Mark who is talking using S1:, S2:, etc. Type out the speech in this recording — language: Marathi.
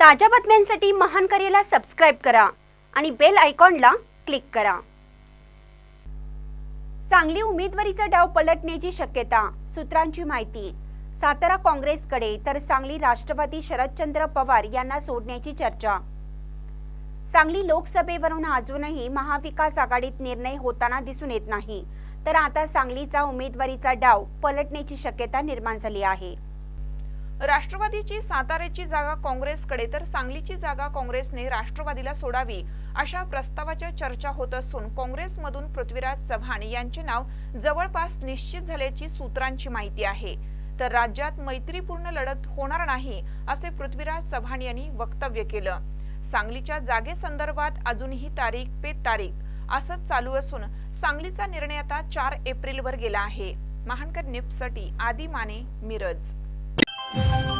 S1: ताज्या बातम्यांसाठी महान करेला सबस्क्राईब करा आणि बेल आयकॉनला क्लिक करा. सांगली उमेदवारीचा डाव पलटण्याची शक्यता सूत्रांची माहिती. सातारा काँग्रेसकडे तर सांगली राष्ट्रवादी शरदचंद्र पवार यांना सोडण्याची चर्चा. सांगली लोकसभेवरून अजूनही महाविकास आघाडीत निर्णय होताना दिसून येत नाही. तर आता सांगलीचा उमेदवारीचा डाव पलटण्याची शक्यता निर्माण झाली आहे.
S2: राष्ट्रवादीची साताऱ्याची जागा काँग्रेसकडे तर सांगलीची जागा काँग्रेसने राष्ट्रवादीला सोडावी अशा प्रस्तावाच्या चर्चा होत असून काँग्रेसमधून पृथ्वीराज चव्हाण यांचे नाव जवळपास निश्चित झाल्याची सूत्रांची माहिती आहे. तर राज्यात मैत्रीपूर्ण लढत होणार नाही असे पृथ्वीराज चव्हाण यांनी वक्तव्य केलं. सांगलीच्या जागेसंदर्भात अजूनही तारीख पे तारीख असंच चालू असून सांगलीचा निर्णय आता चार एप्रिलवर गेला आहे. महानकर निपसाठी आदी माने मिरज. Thank you.